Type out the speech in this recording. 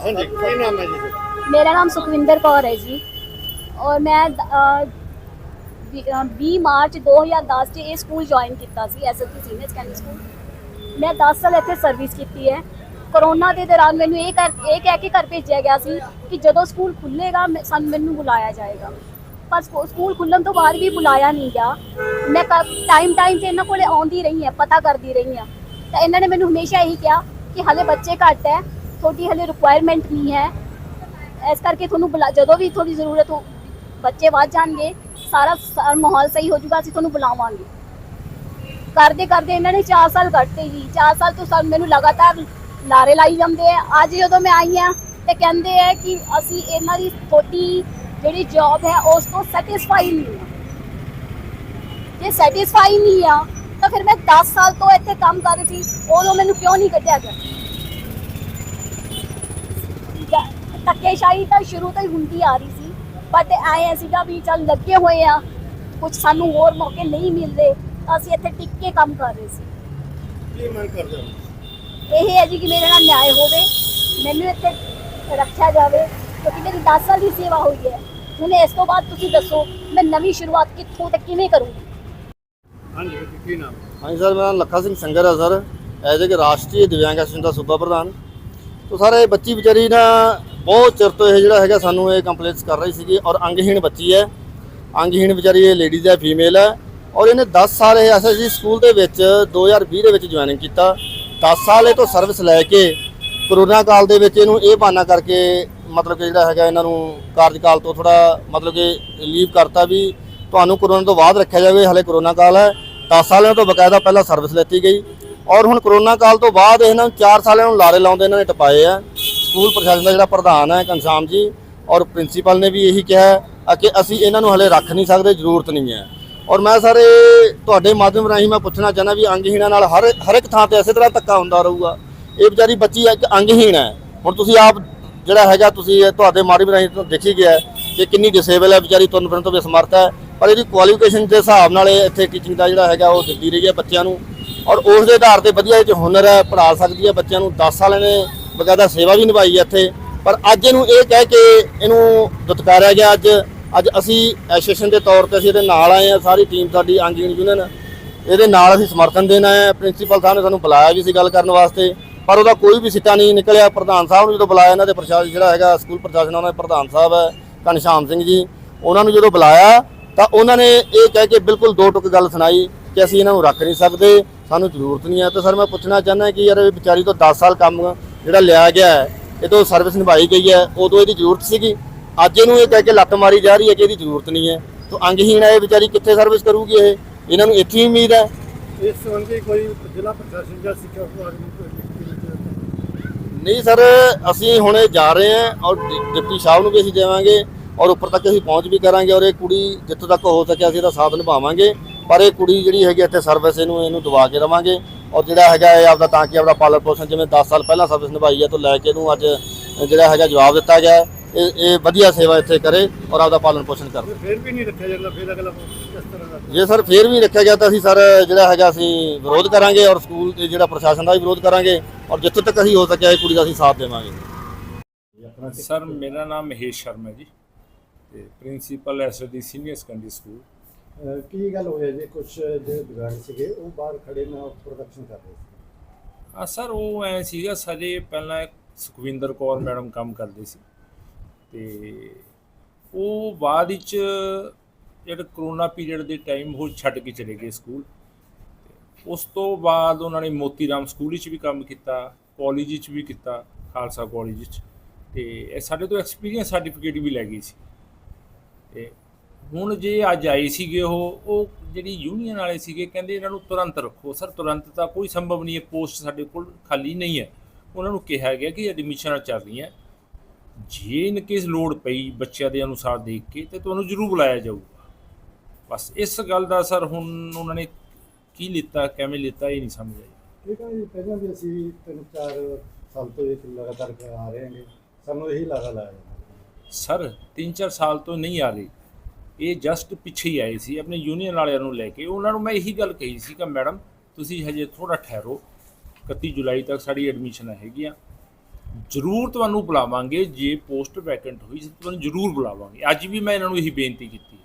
नाम मेरा नाम सुखविंदर कौर है जी। और मैं बी मार्च दो हज़ार दस से यह स्कूल ज्वाइन किया सीनियर सकैंडरी स्कूल मैं दस साल इतने सर्विस की है। ਕਰੋਨਾ ਦੇ ਦੌਰਾਨ ਮੈਨੂੰ ਇਹ ਕਰ ਇਹ ਕਹਿ ਕੇ ਘਰ ਭੇਜਿਆ ਗਿਆ ਸੀ ਕਿ ਜਦੋਂ ਸਕੂਲ ਖੁੱਲੇਗਾ ਸਾਨੂੰ ਮੈਨੂੰ ਬੁਲਾਇਆ ਜਾਏਗਾ। ਪਰ ਸਕੂਲ ਖੁੱਲਣ ਤੋਂ ਬਾਅਦ ਵੀ ਬੁਲਾਇਆ ਨਹੀਂ ਗਿਆ। ਮੈਂ ਟਾਈਮ ਟਾਈਮ ਤੇ ਇਹਨਾਂ ਕੋਲੇ ਆਉਂਦੀ ਰਹੀ ਹਾਂ, ਪਤਾ ਕਰਦੀ ਰਹੀ ਹਾਂ। ਤਾਂ ਇਹਨਾਂ ਨੇ ਮੈਨੂੰ ਹਮੇਸ਼ਾ ਇਹੀ ਕਿਹਾ ਕਿ ਹਲੇ ਬੱਚੇ ਘੱਟ ਹੈ, ਤੁਹਾਡੀ ਹਲੇ ਰਿਕੁਆਇਰਮੈਂਟ ਨਹੀਂ ਹੈ। ਇਸ ਕਰਕੇ ਤੁਹਾਨੂੰ ਬੁਲਾ ਜਦੋਂ ਵੀ ਤੁਹਾਡੀ ਜ਼ਰੂਰਤ ਹੋ ਬੱਚੇ ਵੱਧ ਜਾਣਗੇ, ਸਾਰਾ ਮਾਹੌਲ ਸਹੀ ਹੋ ਜਾਊਗਾ, ਅਸੀਂ ਤੁਹਾਨੂੰ ਬੁਲਾਵਾਂਗੇ। ਕਰਦੇ ਕਰਦੇ ਇਹਨਾਂ ਨੇ 4 ਸਾਲ ਕੱਟਤੇ ਜੀ। 4 ਸਾਲ ਤੋਂ ਸਾਨੂੰ ਮੈਨੂੰ ਲਗਾਤਾਰ ਲਾਰੇ ਲਾਈ ਜਾਂਦੇ ਆ। ਅੱਜ ਜਦੋਂ ਮੈਂ ਆਈ ਆ ਤੇ ਕਹਿੰਦੇ ਆ ਕਿ ਅਸੀਂ ਇਹਨਾਂ ਦੀ ਤੁਹਾਡੀ ਜਿਹੜੀ ਜੌਬ ਹੈ ਉਸ ਤੋਂ ਸੈਟੀਸਫਾਈ ਨਹੀਂ ਆ ਜੇ ਸੈਟੀਸਫਾਈ ਨਹੀਂ ਆ, ਤਾਂ ਫਿਰ ਮੈਂ 10 ਸਾਲ ਤੋਂ ਇੱਥੇ ਕੰਮ ਕਰ ਰਹੀ ਸੀ, ਉਦੋਂ ਮੈਨੂੰ ਕਿਉਂ ਨਹੀਂ ਕੱਢਿਆ ਗਿਆ? ਧੱਕੇਸ਼ਾਹੀ ਤਾਂ ਸ਼ੁਰੂ ਤੋਂ ਹੀ ਹੁੰਦੀ ਆ ਰਹੀ ਸੀ ਬਟ ਐ ਸੀਗਾ ਵੀ ਚੱਲ ਲੱਗੇ ਹੋਏ ਆ ਕੁਝ ਸਾਨੂੰ ਹੋਰ ਮੌਕੇ ਨਹੀਂ ਮਿਲਦੇ, ਤਾਂ ਅਸੀਂ ਇੱਥੇ ਟਿਕ ਕੇ ਕੰਮ ਕਰ ਰਹੇ ਸੀ। ਕੀ ਮੰਗ ਕਰਦੇ ਹੋ? ਇਹ ਹੈ ਜੀ ਕਿ ਮੇਰੇ ਨਾਲ ਨਿਆਂ ਹੋਵੇ ਮੈਨੂੰ ਇੱਥੇ ਰੱਖਿਆ ਜਾਵੇ ਕਿਉਂਕਿ ਮੇਰੀ 10 ਸਾਲ ਦੀ ਸੇਵਾ ਹੋਈ ਹੈ। ਹੁਣ ਇਸ ਤੋਂ ਬਾਅਦ ਤੁਸੀਂ ਦੱਸੋ ਮੈਂ ਨਵੀਂ ਸ਼ੁਰੂਆਤ ਕਿੱਥੋਂ ਤੇ ਕਿਵੇਂ ਕਰੂੰਗੀ? ਹਾਂਜੀ ਕੀ ਨਾਮ? ਹੈ? ਹਾਂਜੀ ਸਰ ਮੇਰਾ ਨਾਮ ਲੱਖਾ ਸਿੰਘ ਸੰਗਰ ਹੈ ਸਰ। ਐਜ਼ ਏ ਰਾਸ਼ਟਰੀ ਦਿਵਿਆਂਗ ਐਸੋਸੀਏਸ਼ਨ ਦਾ ਸੂਬਾ ਪ੍ਰਧਾਨ। ਤੋ ਸਰ ਇਹ ਬੱਚੀ ਵਿਚਾਰੀ ਨਾ ਬਹੁਤ ਚਿਰ ਤੋਂ ਇਹ ਜਿਹੜਾ ਹੈਗਾ ਸਾਨੂੰ ਇਹ ਕੰਪਲੇਂਟਸ ਕਰ ਰਹੀ ਸੀਗੀ ਔਰ ਅੰਗਹੀਣ ਬੱਚੀ ਹੈ। ਅੰਗਹੀਣ ਵਿਚਾਰੀ ਇਹ ਲੇਡੀਜ਼ ਹੈ ਫੀਮੇਲ ਹੈ। ਔਰ ਇਹਨੇ 10 ਸਾਲ ਇਹ ਐਸਐਸਜੀ ਸਕੂਲ ਦੇ ਵਿੱਚ 2020 ਦੇ ਵਿੱਚ ਜੁਆਇਨਿੰਗ ਕੀਤਾ। 10 ਸਾਲ ਇਹ ਤੋਂ ਸਰਵਿਸ ਲੈ ਕੇ ਕਰੋਨਾ ਕਾਲ ਦੇ ਵਿੱਚ ਇਹਨੂੰ ਇਹ ਬਹਾਨਾ ਕਰਕੇ ਮਤਲਬ ਕਿ ਜਿਹੜਾ ਹੈਗਾ ਇਹਨਾਂ ਨੂੰ ਕਾਰਜਕਾਲ ਤੋਂ ਥੋੜਾ ਮਤਲਬ ਕਿ ਲੀਵ ਕਰਤਾ ਵੀ ਤੁਹਾਨੂੰ ਕਰੋਨਾ ਤੋਂ ਬਾਅਦ ਰੱਖਿਆ ਜਾਵੇ, ਹਲੇ ਕਰੋਨਾ ਕਾਲ ਹੈ। 10 ਸਾਲਿਆਂ ਤੋਂ ਬਕਾਇਦਾ ਪਹਿਲਾਂ ਸਰਵਿਸ ਲੈਤੀ ਗਈ। ਔਰ ਹੁਣ ਕਰੋਨਾ ਕਾਲ ਤੋਂ ਬਾਅਦ ਇਹਨਾਂ ਨੂੰ 4 ਸਾਲਾਂ ਨੂੰ ਲਾਰੇ ਲਾਉਂਦੇ ਇਹਨਾਂ ਨੇ ਟਪਾਏ ਆ। ਸਕੂਲ ਪ੍ਰਸ਼ਾਸਨ ਦਾ ਜਿਹੜਾ ਪ੍ਰਧਾਨ ਹੈ ਘਨਸ਼ਾਮ ਜੀ ਔਰ ਪ੍ਰਿੰਸੀਪਲ ਨੇ ਵੀ ਇਹੀ ਕਿਹਾ ਕਿ ਅਸੀਂ ਇਹਨਾਂ ਨੂੰ ਹਲੇ ਰੱਖ ਨਹੀਂ ਸਕਦੇ, ਜ਼ਰੂਰਤ ਨਹੀਂ ਹੈ। ਔਰ ਮੈਂ ਸਰ ਇਹ ਤੁਹਾਡੇ ਮਾਧਿਅਮ ਰਾਹੀਂ ਮੈਂ ਪੁੱਛਣਾ ਚਾਹੁੰਦਾ ਵੀ ਅੰਗਹੀਣਾਂ ਨਾਲ ਹਰ ਹਰ ਇੱਕ ਥਾਂ ਤੇ ਇਸੇ ਤਰ੍ਹਾਂ ਧੱਕਾ ਹੁੰਦਾ ਰਹੂਗਾ। ਇਹ ਵਿਚਾਰੀ ਬੱਚੀ ਇੱਕ ਅੰਗਹੀਣ ਹੈ। ਹੁਣ ਤੁਸੀਂ ਆਪ ਜਿਹੜਾ ਹੈਗਾ, ਤੁਸੀਂ ਤੁਹਾਡੇ ਮਾਧਿਅਮ ਰਾਹੀਂ ਦੇਖੀ ਗਿਆ ਕਿ ਕਿੰਨੀ ਡਿਸੇਬਲ ਹੈ। ਵਿਚਾਰੀ ਤੁਰਨ ਫਿਰਨ ਤੋਂ ਵੀ ਸਮਰਥ ਹੈ। ਪਰ ਇਹਦੀ ਕੁਆਲੀਫਿਕੇਸ਼ਨ ਦੇ ਹਿਸਾਬ ਨਾਲ ਇਹ ਇੱਥੇ ਟੀਚਿੰਗ ਦਾ ਜਿਹੜਾ ਹੈਗਾ, ਉਹ ਦਿੰਦੀ ਰਹੀ ਹੈ ਬੱਚਿਆਂ ਨੂੰ। ਔਰ ਉਸ ਦੇ ਆਧਾਰ ਤੇ ਵਧੀਆ ਇਹ 'ਚ ਹੁਨਰ ਹੈ, ਪੜ੍ਹਾ ਸਕਦੀ ਹੈ। ਬੱਚਿਆਂ ਨੂੰ 10 ਸਾਲ ਇਹਨੇ ਬਕਾਇਦਾ ਸੇਵਾ ਵੀ ਨਿਭਾਈ ਹੈ ਇੱਥੇ। ਪਰ ਅੱਜ ਇਹਨੂੰ ਇਹ ਕਹਿ ਕੇ ਇਹਨੂੰ ਦੁਤਕਾਰਿਆ ਗਿਆ। ਅੱਜ ਅੱਜ ਅਸੀਂ ਐਸੋਸੀਏਸ਼ਨ ਦੇ ਤੌਰ ਤੇ ਅਸੀਂ ਇਹਦੇ ਨਾਲ ਆਏ ਹਾਂ ਸਾਰੀ ਟੀਮ ਸਾਡੀ ਅੰਗੀਨ ਯੂਨੀਅਨ ਇਹਦੇ ਨਾਲ ਅਸੀਂ ਸਮਰਥਨ ਦੇਣ ਆਏ ਹੈ ਪ੍ਰਿੰਸੀਪਲ ਸਾਹਿਬ ਨੇ ਸਾਨੂੰ ਬੁਲਾਇਆ ਵੀ ਸੀ ਗੱਲ ਕਰਨ ਵਾਸਤੇ, ਪਰ ਉਹਦਾ ਕੋਈ ਵੀ ਸਿੱਟਾ ਨਹੀਂ ਨਿਕਲਿਆ। ਪ੍ਰਧਾਨ ਸਾਹਿਬ ਨੂੰ ਜਦੋਂ ਬੁਲਾਇਆ ਇਹਨਾਂ ਦੇ ਪ੍ਰਸ਼ਾਸਨ, ਜਿਹੜਾ ਹੈਗਾ ਸਕੂਲ ਪ੍ਰਸ਼ਾਸਨ, ਉਹਨਾਂ ਦੇ ਪ੍ਰਧਾਨ ਸਾਹਿਬ ਹੈ ਘਨਸ਼ਾਮ ਸਿੰਘ ਜੀ, ਉਹਨਾਂ ਨੂੰ ਜਦੋਂ ਬੁਲਾਇਆ, ਤਾਂ ਉਹਨਾਂ ਨੇ ਇਹ ਕਹਿ ਕੇ ਬਿਲਕੁਲ ਦੋ ਟੁਕ ਗੱਲ ਸੁਣਾਈ ਕਿ ਅਸੀਂ ਇਹਨਾਂ ਨੂੰ ਰੱਖ ਨਹੀਂ ਸਕਦੇ, ਸਾਨੂੰ ਜ਼ਰੂਰਤ ਨਹੀਂ ਹੈ। ਤਾਂ ਸਰ, ਮੈਂ ਪੁੱਛਣਾ ਚਾਹੁੰਦਾ ਕਿ ਯਾਰ ਇਹ ਵਿਚਾਰੀ ਤੋਂ 10 ਸਾਲ ਕੰਮ ਜਿਹੜਾ ਲਿਆ ਗਿਆ ਹੈ, ਇਹ ਤੋਂ ਸਰਵਿਸ ਨਿਭਾਈ ਗਈ ਹੈ, ਉਦੋਂ ਇਹਦੀ ਜ਼ਰੂਰਤ ਸੀਗੀ? ਅੱਜ ਇਹਨੂੰ ਇਹ ਕਹਿ ਕੇ ਲੱਤ ਮਾਰੀ ਜਾ ਰਹੀ ਹੈ ਕਿ ਇਹਦੀ ਜ਼ਰੂਰਤ ਨਹੀਂ ਹੈ। ਤਾਂ ਅੰਗਹੀਣ ਹੈ ਇਹ ਵਿਚਾਰੀ ਕਿੱਥੇ ਸਰਵਿਸ ਕਰੂਗੀ ਇਹ? ਇਹਨਾਂ ਨੂੰ ਇੱਥੇ ਹੀ ਉਮੀਦ ਹੈ। ਇਸ ਸੰਬੰਧੀ ਕੋਈ ਜ਼ਿਲ੍ਹਾ ਪ੍ਰਸ਼ਾਸਨ ਜਾਂ ਸਿੱਖਿਆ ਵਿਭਾਗ ਨੂੰ ਨਹੀਂ ਸਰ ਅਸੀਂ ਹੁਣੇ ਜਾ ਰਹੇ ਹਾਂ ਔਰ ਡਿਪਟੀ ਸਾਹਿਬ ਨੂੰ ਵੀ ਅਸੀਂ ਦੇਵਾਂਗੇ ਔਰ ਉੱਪਰ ਤੱਕ ਅਸੀਂ ਪਹੁੰਚ ਵੀ ਕਰਾਂਗੇ ਔਰ ਇਹ ਕੁੜੀ ਜਿੱਥੋਂ ਤੱਕ ਹੋ ਸਕਿਆ ਅਸੀਂ ਇਹਦਾ ਸਾਥ ਨਿਭਾਵਾਂਗੇ। ਪਰ ਇਹ ਕੁੜੀ ਜਿਹੜੀ ਹੈਗੀ ਇੱਥੇ ਸਰਵਿਸ ਇਹਨੂੰ ਇਹਨੂੰ ਦਵਾ ਕੇ ਰਵਾਂਗੇ ਔਰ ਜਿਹੜਾ ਹੈਗਾ ਇਹ ਆਪਦਾ ਤਾਂ ਕਿ ਆਪਦਾ ਪਾਲਣ ਪੋਸ਼ਣ ਜਿਵੇਂ 10 ਸਾਲ ਪਹਿਲਾਂ ਸਰਵਿਸ ਨਿਭਾਈ ਹੈ ਤੋਂ ਲੈ ਕੇ ਇਹਨੂੰ ਅੱਜ ਜਿਹੜਾ ਹੈਗਾ ਜਵਾਬ ਦਿੱਤਾ ਗਿਆ। ਇਹ ਇਹ ਵਧੀਆ ਸੇਵਾ ਇੱਥੇ ਕਰੇ ਔਰ ਆਪਦਾ ਪਾਲਣ ਪੋਸ਼ਣ ਕਰੇ ਫਿਰ ਵੀ ਨਹੀਂ ਰੱਖਿਆ ਜਾਂਦਾ ਫਿਰ ਅਗਲਾ ਕਿਸ ਤਰ੍ਹਾਂ ਦਾ ਜੇ ਸਰ ਫੇਰ ਵੀ ਰੱਖਿਆ ਗਿਆ ਤਾਂ ਅਸੀਂ ਸਰ ਜਿਹੜਾ ਹੈਗਾ ਅਸੀਂ ਵਿਰੋਧ ਕਰਾਂਗੇ ਔਰ ਸਕੂਲ ਦੇ ਜਿਹੜਾ ਪ੍ਰਸ਼ਾਸਨ ਦਾ ਵੀ ਵਿਰੋਧ ਕਰਾਂਗੇ ਔਰ ਜਿੱਥੋਂ ਤੱਕ ਅਸੀਂ ਹੋ ਸਕਿਆ ਇਹ ਕੁੜੀ ਦਾ ਅਸੀਂ ਸਾਥ ਦੇਵਾਂਗੇ। ਸਰ ਮੇਰਾ ਨਾਮ ਮਹੇਸ਼ ਸ਼ਰਮਾ ਜੀ ਤੇ principal SD senior secondary school. ਕੀ ਗੱਲ ਹੋਈ ਹੈ ਜੀ? ਕੁਝ ਜਿਹੜੇ ਦਿਵਾਂਗ ਸੀਗੇ ਉਹ ਬਾਹਰ ਖੜੇ ਨਾ ਪ੍ਰੋਡਕਸ਼ਨ ਕਰ ਰਹੇ ਸੀ? ਆ ਸਰ ਉਹ ਐ ਸੀਗਾ ਸਾਡੇ ਪਹਿਲਾਂ ਸੁਖਵਿੰਦਰ ਕੌਰ ਮੈਡਮ ਕੰਮ ਕਰਦੇ ਸੀ। ਤੇ ਉਹ ਬਾਅਦ ਵਿੱਚ ਜਿਹੜਾ ਕਰੋਨਾ ਪੀਰੀਅਡ ਦੇ ਟਾਈਮ ਉਹ ਛੱਡ ਕੇ ਚਲੇ ਗਏ ਸਕੂਲ। ਉਸ ਤੋਂ ਬਾਅਦ ਉਹਨਾਂ ਨੇ ਮੋਤੀ ਰਾਮ ਸਕੂਲ ਵਿੱਚ ਵੀ ਕੰਮ ਕੀਤਾ ਕਾਲਜ ਵਿੱਚ ਵੀ ਕੀਤਾ, ਖਾਲਸਾ ਕਾਲਜ ਵਿੱਚ। ਤੇ ਇਹ ਸਾਡੇ ਤੋਂ ਐਕਸਪੀਰੀਅੰਸ ਸਰਟੀਫਿਕੇਟ ਵੀ ਲੈ ਗਈ ਸੀ। ਤੇ ਹੁਣ ਜੇ ਅੱਜ ਆਏ ਸੀਗੇ ਉਹ ਉਹ ਜਿਹੜੀ ਯੂਨੀਅਨ ਵਾਲੇ ਸੀਗੇ ਕਹਿੰਦੇ ਇਹਨਾਂ ਨੂੰ ਤੁਰੰਤ ਰੱਖੋ। ਸਰ, ਤੁਰੰਤ ਤਾਂ ਕੋਈ ਸੰਭਵ ਨਹੀਂ ਹੈ ਪੋਸਟ ਸਾਡੇ ਕੋਲ ਖਾਲੀ ਨਹੀਂ ਹੈ। ਉਹਨਾਂ ਨੂੰ ਕਿਹਾ ਗਿਆ ਕਿ ਐਡਮਿਸ਼ਨਾਂ ਚੱਲ ਰਹੀਆਂ। ਜੇ ਇਨ ਕੇਸ ਲੋੜ ਪਈ ਬੱਚਿਆਂ ਦੇ ਅਨੁਸਾਰ ਦੇਖ ਕੇ ਤੇ ਤੁਹਾਨੂੰ ਜ਼ਰੂਰ ਬੁਲਾਇਆ ਜਾਊਗਾ। ਬਸ ਇਸ ਗੱਲ ਦਾ ਸਰ ਹੁਣ ਉਹਨਾਂ ਨੇ ਕੀ ਲਿੱਤਾ ਕਿਵੇਂ ਲਿੱਤਾ ਇਹ ਨਹੀਂ ਸਮਝ ਆਈ। ਠੀਕ ਹੈ ਜੀ ਪਹਿਲਾਂ ਵੀ ਅਸੀਂ ਤਿੰਨ ਚਾਰ ਸਾਲ ਤੋਂ ਇਹ ਲਗਾਤਾਰ ਆ ਰਹੇ ਹਾਂਗੇ। ਸਾਨੂੰ ਇਹੀ ਲਾਗਾ ਲਾਇਆ ਸਰ 3-4 ਸਾਲ ਤੋਂ ਨਹੀਂ ਆ ਰਹੇ। ਇਹ ਜਸਟ ਪਿੱਛੇ ਹੀ ਆਏ ਸੀ ਆਪਣੇ ਯੂਨੀਅਨ ਵਾਲਿਆਂ ਨੂੰ ਲੈ ਕੇ। ਉਹਨਾਂ ਨੂੰ ਮੈਂ ਇਹੀ ਗੱਲ ਕਹੀ ਸੀ ਕਿ ਮੈਡਮ ਤੁਸੀਂ ਹਜੇ ਥੋੜਾ ਠਹਿਰੋ। 31 ਜੁਲਾਈ ਤੱਕ ਸਾਡੀ ਐਡਮਿਸ਼ਨ ਹੈਗੀਆਂ। ਜ਼ਰੂਰ ਤੁਹਾਨੂੰ ਬੁਲਾਵਾਂਗੇ, ਜੇ ਪੋਸਟ ਵੈਕੈਂਟ ਹੋਈ ਤਾਂ ਤੁਹਾਨੂੰ ਜ਼ਰੂਰ ਬੁਲਾਵਾਂਗੇ। ਅੱਜ ਵੀ ਮੈਂ ਇਹਨਾਂ ਨੂੰ ਇਹੀ ਬੇਨਤੀ ਕੀਤੀ।